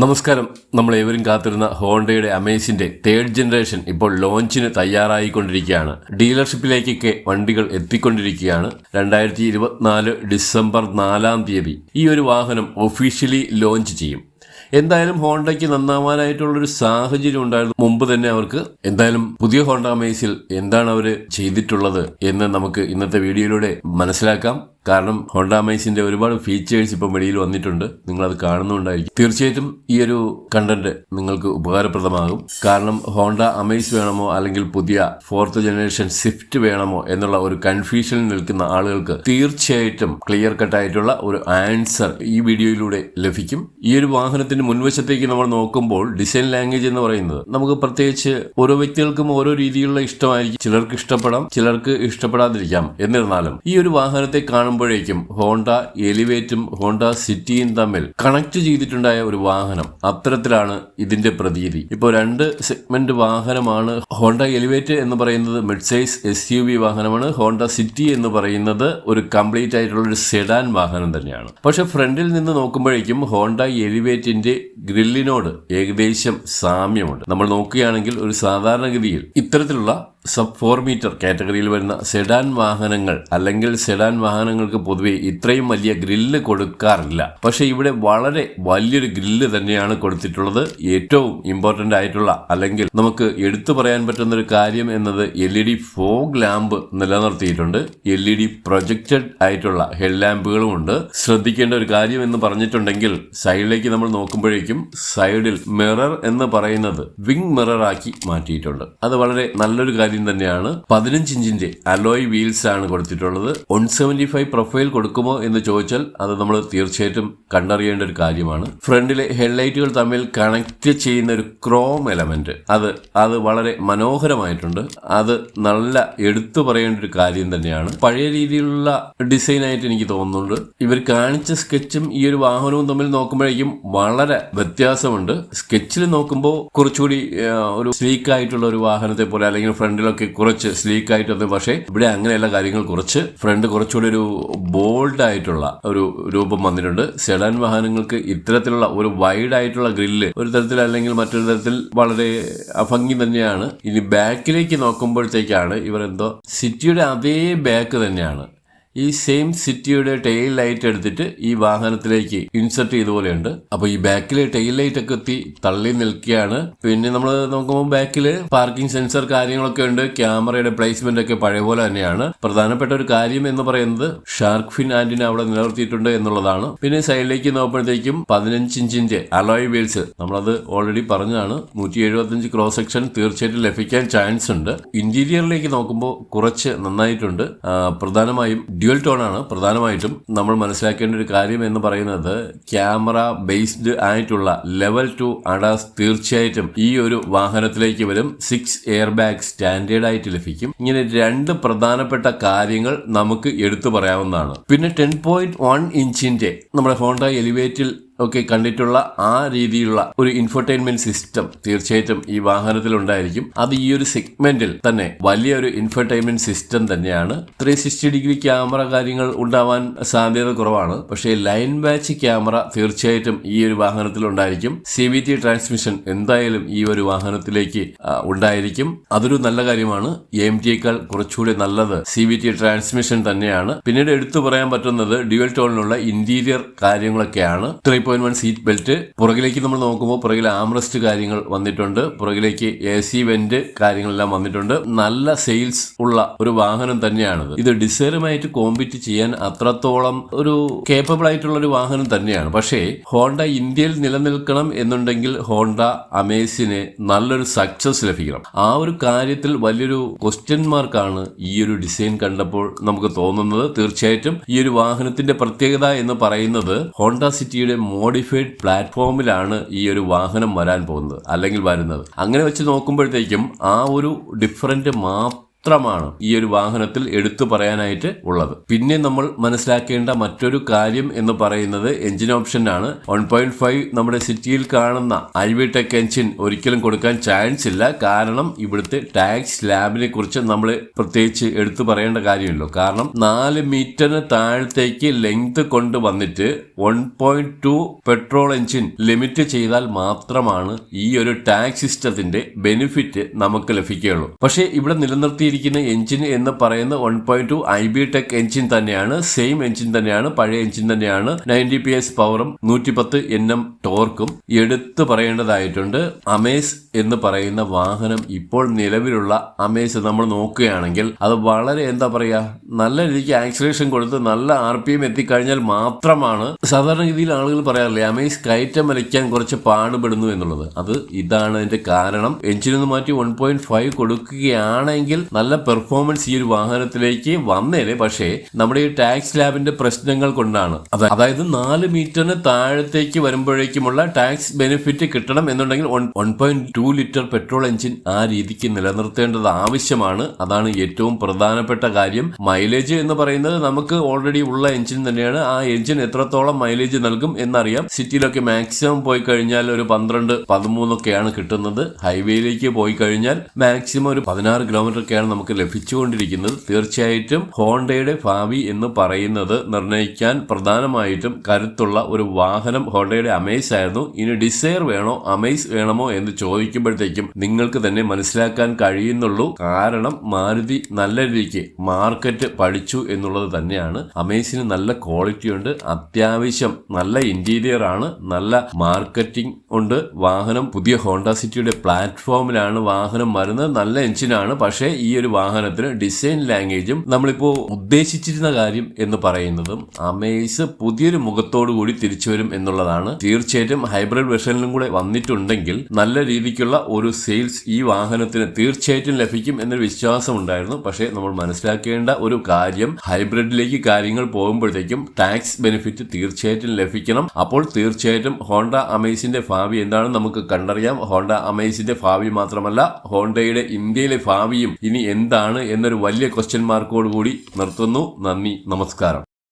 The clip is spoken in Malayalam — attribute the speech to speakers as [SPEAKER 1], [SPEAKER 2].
[SPEAKER 1] നമസ്കാരം. നമ്മൾ ഏവരും കാത്തിരുന്ന ഹോണ്ടയുടെ അമേസിന്റെ തേർഡ് ജനറേഷൻ ഇപ്പോൾ ലോഞ്ചിന് തയ്യാറായിക്കൊണ്ടിരിക്കുകയാണ്. ഡീലർഷിപ്പിലേക്കൊക്കെ വണ്ടികൾ എത്തിക്കൊണ്ടിരിക്കുകയാണ്. രണ്ടായിരത്തി ഇരുപത്തിനാല് ഡിസംബർ നാലാം തീയതി ഈ ഒരു വാഹനം ഒഫീഷ്യലി ലോഞ്ച് ചെയ്യും. എന്തായാലും ഹോണ്ടയ്ക്ക് നന്നാവാനായിട്ടുള്ളൊരു സാഹചര്യം ഉണ്ടായിരുന്നു. മുമ്പ് തന്നെ അവർക്ക് എന്തായാലും പുതിയ ഹോണ്ട അമേസിൽ എന്താണ് അവർ ചെയ്തിട്ടുള്ളത് എന്ന് നമുക്ക് ഇന്നത്തെ വീഡിയോയിലൂടെ മനസ്സിലാക്കാം. കാരണം ഹോണ്ട അമേസിന്റെ ഒരുപാട് ഫീച്ചേഴ്സ് ഇപ്പം വെളിയിൽ വന്നിട്ടുണ്ട്. നിങ്ങൾ അത് കാണുന്നുണ്ടായിരിക്കും. തീർച്ചയായിട്ടും ഈ ഒരു കണ്ടന്റ് നിങ്ങൾക്ക് ഉപകാരപ്രദമാകും. കാരണം ഹോണ്ട അമേസ് വേണമോ അല്ലെങ്കിൽ പുതിയ ഫോർത്ത് ജനറേഷൻ സ്വിഫ്റ്റ് വേണമോ എന്നുള്ള ഒരു കൺഫ്യൂഷനിൽ നിൽക്കുന്ന ആളുകൾക്ക് തീർച്ചയായിട്ടും ക്ലിയർ കട്ടായിട്ടുള്ള ഒരു ആൻസർ ഈ വീഡിയോയിലൂടെ ലഭിക്കും. ഈ ഒരു വാഹനത്തിന്റെ മുൻവശത്തേക്ക് നമ്മൾ നോക്കുമ്പോൾ ഡിസൈൻ ലാംഗ്വേജ് എന്ന് പറയുന്നത് നമുക്ക് പ്രത്യേകിച്ച് ഓരോ വ്യക്തികൾക്കും ഓരോ രീതിയിലുള്ള ഇഷ്ടമായിരിക്കും. ചിലർക്ക് ഇഷ്ടപ്പെടാം ചിലർക്ക് ഇഷ്ടപ്പെടാതിരിക്കാം. എന്നിരുന്നാലും ഈ ഒരു വാഹനത്തെ കാണുമ്പോഴേക്കും ഹോണ്ട എലിവേറ്റും ഹോണ്ട സിറ്റിയും തമ്മിൽ കണക്ട് ചെയ്തിട്ടുണ്ടായ ഒരു വാഹനം. അത്തരത്തിലാണ് ഇതിന്റെ പ്രതീതി. ഇപ്പോൾ രണ്ട് സെഗ്മെന്റ് വാഹനമാണ് ഹോണ്ട എലിവേറ്റ് എന്ന് പറയുന്നത് mid size S U V വാഹനമാണ്. ഹോണ്ട സിറ്റി എന്ന് പറയുന്നത് ഒരു കംപ്ലീറ്റ് ആയിട്ടുള്ള ഒരു സെഡാൻ വാഹനം തന്നെയാണ്. പക്ഷെ ഫ്രണ്ടിൽ നിന്ന് നോക്കുമ്പോഴേക്കും ഹോണ്ട എലിവേറ്റിന്റെ ഗ്രില്ലിനോട് ഏകദേശം സാമ്യമുണ്ട്. നമ്മൾ നോക്കുകയാണെങ്കിൽ ഒരു സാധാരണഗതിയിൽ ഇത്തരത്തിലുള്ള സബ് ഫോർ മീറ്റർ കാറ്റഗറിയിൽ വരുന്ന സെഡാൻ വാഹനങ്ങൾ അല്ലെങ്കിൽ സെഡാൻ വാഹനങ്ങൾക്ക് പൊതുവെ ഇത്രയും വലിയ ഗ്രില്ല് കൊടുക്കാറില്ല. പക്ഷെ ഇവിടെ വളരെ വലിയൊരു ഗ്രില്ല് തന്നെയാണ് കൊടുത്തിട്ടുള്ളത്. ഏറ്റവും ഇമ്പോർട്ടന്റ് ആയിട്ടുള്ള അല്ലെങ്കിൽ നമുക്ക് എടുത്തു പറയാൻ പറ്റുന്ന ഒരു കാര്യം എന്നത് L E D fog lamp നിലനിർത്തിയിട്ടുണ്ട്. L E D projected ആയിട്ടുള്ള ഹെഡ് ലാമ്പുകളും ഉണ്ട്. ശ്രദ്ധിക്കേണ്ട ഒരു കാര്യം എന്ന് പറഞ്ഞിട്ടുണ്ടെങ്കിൽ സൈഡിലേക്ക് നമ്മൾ നോക്കുമ്പോഴേക്കും സൈഡിൽ മിറർ എന്ന് പറയുന്നത് വിങ് മിറർ ആക്കി മാറ്റിയിട്ടുണ്ട്. അത് വളരെ നല്ലൊരു കാര്യം തന്നെയാണ്. പതിനഞ്ച് ഇഞ്ചിന്റെ അലോയ് വീൽസ് ആണ് കൊടുത്തിട്ടുള്ളത്. വൺ സെവന്റി ഫൈവ് പ്രൊഫൈൽ കൊടുക്കുമോ എന്ന് ചോദിച്ചാൽ അത് നമ്മൾ തീർച്ചയായിട്ടും കണ്ടറിയേണ്ട ഒരു കാര്യമാണ്. ഫ്രണ്ടിലെ ഹെഡ്ലൈറ്റുകൾ തമ്മിൽ കണക്ട് ചെയ്യുന്ന ഒരു ക്രോം എലമെന്റ് അത് അത് വളരെ മനോഹരമായിട്ടുണ്ട്. അത് നല്ല എടുത്തു പറയേണ്ട ഒരു കാര്യം തന്നെയാണ്. പഴയ രീതിയിലുള്ള ഡിസൈൻ ആയിട്ട് എനിക്ക് തോന്നുന്നുണ്ട്. ഇവർ കാണിച്ച സ്കെച്ചും ഈ ഒരു വാഹനവും തമ്മിൽ നോക്കുമ്പോഴേക്കും വളരെ വ്യത്യാസമുണ്ട്. സ്കെച്ചിൽ നോക്കുമ്പോൾ കുറച്ചുകൂടി ഒരു സ്ലീക്ക് ആയിട്ടുള്ള ഒരു വാഹനത്തെ പോലെ അല്ലെങ്കിൽ ഫ്രണ്ടിലൊക്കെ കുറച്ച് സ്ലീക്ക് ആയിട്ടുണ്ട് പക്ഷേ ഇവിടെ അങ്ങനെയുള്ള കാര്യങ്ങൾ കുറച്ച്. ഫ്രണ്ട് കുറച്ചുകൂടി ഒരു ബോൾഡ് ആയിട്ടുള്ള ഒരു രൂപം വന്നിട്ടുണ്ട്. സെഡാൻ വാഹനങ്ങൾക്ക് ഇത്തരത്തിലുള്ള ഒരു വൈഡ് ആയിട്ടുള്ള ഗ്രില്ല് ഒരു തരത്തിൽ അല്ലെങ്കിൽ മറ്റൊരു തരത്തിൽ വളരെ അഭംഗി തന്നെയാണ്. ഇനി ബാക്കിലേക്ക് നോക്കുമ്പോഴത്തേക്കാണ് ഇവർ എന്തോ സിറ്റിയുടെ അതേ ബാക്ക് തന്നെയാണ്. ഈ സെയിം സിറ്റിയുടെ ടെയിൽ ലൈറ്റ് എടുത്തിട്ട് ഈ വാഹനത്തിലേക്ക് ഇൻസെർട്ട് ചെയ്ത പോലെയുണ്ട്. അപ്പൊ ഈ ബാക്കിലെ ടെയിൽ ലൈറ്റ് ഒക്കെ എത്തി തള്ളി നിൽക്കുകയാണ്. പിന്നെ നമ്മൾ നോക്കുമ്പോൾ ബാക്കിൽ പാർക്കിംഗ് സെൻസർ കാര്യങ്ങളൊക്കെ ഉണ്ട്. ക്യാമറയുടെ പ്ലേസ്മെന്റ് ഒക്കെ പഴയ പോലെ തന്നെയാണ്. പ്രധാനപ്പെട്ട ഒരു കാര്യം എന്ന് പറയുന്നത് ഷാർക്ക് ഫിൻ ആന്റിന അവിടെ നിലനിർത്തിയിട്ടുണ്ട് എന്നുള്ളതാണ്. പിന്നെ സൈഡിലേക്ക് നോക്കുമ്പോഴത്തേക്കും പതിനഞ്ച് ഇഞ്ചിന്റെ അലോയ് വീൽസ് നമ്മളത് ഓൾറെഡി പറഞ്ഞതാണ്. നൂറ്റി എഴുപത്തഞ്ച് ക്രോസ് സെക്ഷൻ തീർച്ചയായിട്ടും ലഭിക്കാൻ ചാൻസ് ഉണ്ട്. ഇന്റീരിയറിലേക്ക് നോക്കുമ്പോൾ കുറച്ച് നന്നായിട്ടുണ്ട്. പ്രധാനമായും ഡ്യുവൽ ടോണാണ്. പ്രധാനമായിട്ടും നമ്മൾ മനസ്സിലാക്കേണ്ട ഒരു കാര്യം എന്ന് പറയുന്നത് ക്യാമറ ബേസ്ഡ് ആയിട്ടുള്ള ലെവൽ ടു അഡാസ് തീർച്ചയായിട്ടും ഈ ഒരു വാഹനത്തിലേക്ക് വരും. സിക്സ് എയർ ബാഗ് സ്റ്റാൻഡേർഡ് ആയിട്ട് ലഭിക്കും. ഇങ്ങനെ രണ്ട് പ്രധാനപ്പെട്ട കാര്യങ്ങൾ നമുക്ക് എടുത്തു പറയാവുന്നതാണ്. പിന്നെ ടെൻ പോയിന്റ് വൺ ഇഞ്ചിന്റെ നമ്മുടെ ഹോണ്ട എലിവേറ്റിൽ ഒക്കെ കണ്ടിട്ടുള്ള ആ രീതിയിലുള്ള ഒരു ഇൻഫർടൈൻമെന്റ് സിസ്റ്റം തീർച്ചയായിട്ടും ഈ വാഹനത്തിൽ ഉണ്ടായിരിക്കും അത് ഈ ഒരു സെഗ്മെന്റിൽ തന്നെ വലിയൊരു ഇൻഫർടൈൻമെന്റ് സിസ്റ്റം തന്നെയാണ്. ത്രീ സിക്സ്റ്റി ഡിഗ്രി ക്യാമറ കാര്യങ്ങൾ ഉണ്ടാവാൻ സാധ്യത കുറവാണ്. പക്ഷേ ലൈൻ ബാച്ച് ക്യാമറ തീർച്ചയായിട്ടും ഈ ഒരു വാഹനത്തിൽ ഉണ്ടായിരിക്കും സി വി ടി ട്രാൻസ്മിഷൻ എന്തായാലും ഈ ഒരു വാഹനത്തിലേക്ക് ഉണ്ടായിരിക്കും. അതൊരു നല്ല കാര്യമാണ്. എം ടിയേക്കാൾ കുറച്ചുകൂടി നല്ലത് സി വി ടി ട്രാൻസ്മിഷൻ തന്നെയാണ്. പിന്നീട് എടുത്തു പറയാൻ പറ്റുന്നത് ഡ്യുവൽ ടോണിലുള്ള ഇന്റീരിയർ കാര്യങ്ങളൊക്കെയാണ്. Three point one seat belt പുറകിലേക്ക് നമ്മൾ നോക്കുമ്പോൾ പുറകിൽ ആംറസ്റ്റ് കാര്യങ്ങൾ വന്നിട്ടുണ്ട്. പുറകിലേക്ക് എ സി വെന്റ് കാര്യങ്ങളെല്ലാം വന്നിട്ടുണ്ട്. നല്ല സെയിൽസ് ഉള്ള ഒരു വാഹനം തന്നെയാണിത്. ഇത് ഡിസൈറുമായിട്ട് കോമ്പീറ്റ് ചെയ്യാൻ അത്രത്തോളം ഒരു കേപ്പബിൾ ആയിട്ടുള്ള ഒരു വാഹനം തന്നെയാണ്. പക്ഷേ ഹോണ്ട ഇന്ത്യയിൽ നിലനിൽക്കണം എന്നുണ്ടെങ്കിൽ ഹോണ്ട അമേസിന് നല്ലൊരു സക്സസ് ലഭിക്കണം. ആ ഒരു കാര്യത്തിൽ വലിയൊരു ക്വസ്റ്റ്യൻ മാർക്കാണ് ഈ ഒരു ഡിസൈൻ കണ്ടപ്പോൾ നമുക്ക് തോന്നുന്നത്. തീർച്ചയായിട്ടും ഈ ഒരു വാഹനത്തിന്റെ പ്രത്യേകത എന്ന് പറയുന്നത് ഹോണ്ട സിറ്റിയുടെ മോഡിഫൈഡ് പ്ലാറ്റ്ഫോമിലാണ് ഈ ഒരു വാഹനം വരാൻ പോകുന്നത് അല്ലെങ്കിൽ വരുന്നത്. അങ്ങനെ വെച്ച് നോക്കുമ്പോഴത്തേക്കും ആ ഒരു ഡിഫറന്റ് മാത്രം മാത്രമാണ് ഈ ഒരു വാഹനത്തിൽ എടുത്തു പറയാനായിട്ട് ഉള്ളത്. പിന്നെ നമ്മൾ മനസ്സിലാക്കേണ്ട മറ്റൊരു കാര്യം എന്ന് പറയുന്നത് എഞ്ചിൻ ഓപ്ഷനാണ്. വൺ പോയിന്റ് ഫൈവ് നമ്മുടെ സിറ്റിയിൽ കാണുന്ന ഐവി ടെക് എഞ്ചിൻ ഒരിക്കലും കൊടുക്കാൻ ചാൻസ് ഇല്ല. കാരണം ഇവിടുത്തെ ടാക്സ് ലാബിനെ കുറിച്ച് നമ്മൾ പ്രത്യേകിച്ച് എടുത്തു പറയേണ്ട കാര്യമല്ലോ. കാരണം നാല് മീറ്ററിന് താഴത്തേക്ക് ലെങ്ത് കൊണ്ട് വന്നിട്ട് one point two petrol engine limit ചെയ്താൽ മാത്രമാണ് ഈ ഒരു ടാക്സ് സിസ്റ്റത്തിന്റെ ബെനിഫിറ്റ് നമുക്ക് ലഭിക്കുകയുള്ളൂ. പക്ഷേ ഇവിടെ നിലനിർത്തിയിരിക്കുന്ന എഞ്ചിൻ എന്ന് പറയുന്ന വൺ പോയിന്റ് ടു ഐ ബി ടെക് എഞ്ചിൻ തന്നെയാണ്. സെയിം എഞ്ചിൻ തന്നെയാണ് പഴയ എഞ്ചിൻ തന്നെയാണ്. നയന്റി പി എസ് പവറും നൂറ്റി പത്ത് എൻ എം ടോർക്കും എടുത്തു പറയേണ്ടതായിട്ടുണ്ട്. അമേസ് എന്ന് പറയുന്ന വാഹനം ഇപ്പോൾ നിലവിലുള്ള അമേസ് നമ്മൾ നോക്കുകയാണെങ്കിൽ അത് വളരെ എന്താ പറയാ നല്ല രീതിക്ക് ആക്സിലേഷൻ കൊടുത്ത് നല്ല ആർ പി എം എത്തിക്കഴിഞ്ഞാൽ മാത്രമാണ് സാധാരണ രീതിയിൽ ആളുകൾ പറയാറില്ലേ അമേസ് കയറ്റം വലിക്കാൻ കുറച്ച് പാടുപെടുന്നു എന്നുള്ളത്. അത് ഇതാണ് അതിന്റെ കാരണം. എഞ്ചിനൊന്ന് മാറ്റി വൺ പോയിന്റ് ഫൈവ് കൊടുക്കുകയാണെങ്കിൽ നല്ല പെർഫോമൻസ് ഈ ഒരു വാഹനത്തിലേക്ക് വന്നേനെ. പക്ഷേ നമ്മുടെ ഈ ടാക്സ് ലാബിന്റെ പ്രശ്നങ്ങൾ കൊണ്ടാണ്. അത- അതായത് നാല് മീറ്ററിന് താഴത്തേക്ക് വരുമ്പോഴേക്കുമുള്ള ടാക്സ് ബെനിഫിറ്റ് കിട്ടണം എന്നുണ്ടെങ്കിൽ one point two litre petrol engine ആ രീതിക്ക് നിലനിർത്തേണ്ടത് ആവശ്യമാണ്. അതാണ് ഏറ്റവും പ്രധാനപ്പെട്ട കാര്യം. മൈലേജ് എന്ന് പറയുന്നത് നമുക്ക് ഓൾറെഡി ഉള്ള എഞ്ചിൻ തന്നെയാണ്. ആ എഞ്ചിൻ എത്രത്തോളം മൈലേജ് നൽകും എന്നറിയാം. സിറ്റിയിലൊക്കെ മാക്സിമം പോയി കഴിഞ്ഞാൽ ഒരു പന്ത്രണ്ട് പതിമൂന്നൊക്കെയാണ് കിട്ടുന്നത്. ഹൈവേയിലേക്ക് പോയി കഴിഞ്ഞാൽ മാക്സിമം ഒരു പതിനാറ് കിലോമീറ്റർ ഒക്കെയാണ് നമുക്ക് ലഭിച്ചുകൊണ്ടിരിക്കുന്നത്. തീർച്ചയായിട്ടും ഹോണ്ടയുടെ ഭാവി എന്ന് പറയുന്നത് നിർണയിക്കാൻ പ്രധാനമായിട്ടും കരുത്തുള്ള ഒരു വാഹനം ഹോണ്ടയുടെ അമേസ് ആയിരുന്നു. ഇനി ഡിസയർ വേണോ അമേസ് വേണമോ എന്ന് ചോദിക്കുമ്പോഴത്തേക്കും നിങ്ങൾക്ക് തന്നെ മനസ്സിലാക്കാൻ കഴിയുന്നുള്ളൂ. കാരണം മാരുതി നല്ല രീതിക്ക് മാർക്കറ്റ് പഠിച്ചു എന്നുള്ളത് തന്നെയാണ്. അമേസിന് നല്ല ക്വാളിറ്റി ഉണ്ട് അത്യാവശ്യം നല്ല ഇന്റീരിയർ ആണ് നല്ല മാർക്കറ്റിംഗ് ഉണ്ട്. വാഹനം പുതിയ ഹോണ്ട സിറ്റിയുടെ പ്ലാറ്റ്ഫോമിലാണ് വാഹനം വരുന്നത്. നല്ല എഞ്ചിനാണ് പക്ഷേ ഈ ഒരു വാഹനത്തിന് ഡിസൈൻ ലാംഗ്വേജും നമ്മളിപ്പോ ഉദ്ദേശിച്ചിരുന്ന കാര്യം എന്ന് പറയുന്നതും അമേസ് പുതിയൊരു മുഖത്തോടു കൂടി തിരിച്ചു വരും എന്നുള്ളതാണ്. തീർച്ചയായിട്ടും ഹൈബ്രിഡ് വെർഷനിലും കൂടെ വന്നിട്ടുണ്ടെങ്കിൽ നല്ല രീതിക്കുള്ള ഒരു സെയിൽസ് ഈ വാഹനത്തിന് തീർച്ചയായിട്ടും ലഭിക്കും എന്നൊരു വിശ്വാസം ഉണ്ടായിരുന്നു. പക്ഷേ നമ്മൾ മനസ്സിലാക്കേണ്ട ഒരു കാര്യം ഹൈബ്രിഡിലേക്ക് കാര്യങ്ങൾ പോകുമ്പോഴത്തേക്കും ടാക്സ് ബെനിഫിറ്റ് തീർച്ചയായിട്ടും ലഭിക്കണം. അപ്പോൾ തീർച്ചയായിട്ടും ഹോണ്ട അമേസിന്റെ ഭാവി എന്താണെന്ന് നമുക്ക് കണ്ടറിയാം. ഹോണ്ട അമേസിന്റെ ഭാവി മാത്രമല്ല ഹോണ്ടയുടെ ഇന്ത്യയിലെ ഭാവിയും ഇനി എന്താണ് എന്നൊരു വലിയ ക്വസ്റ്റ്യൻ മാർക്കോട് കൂടി നിർത്തുന്നു. നന്ദി നമസ്കാരം.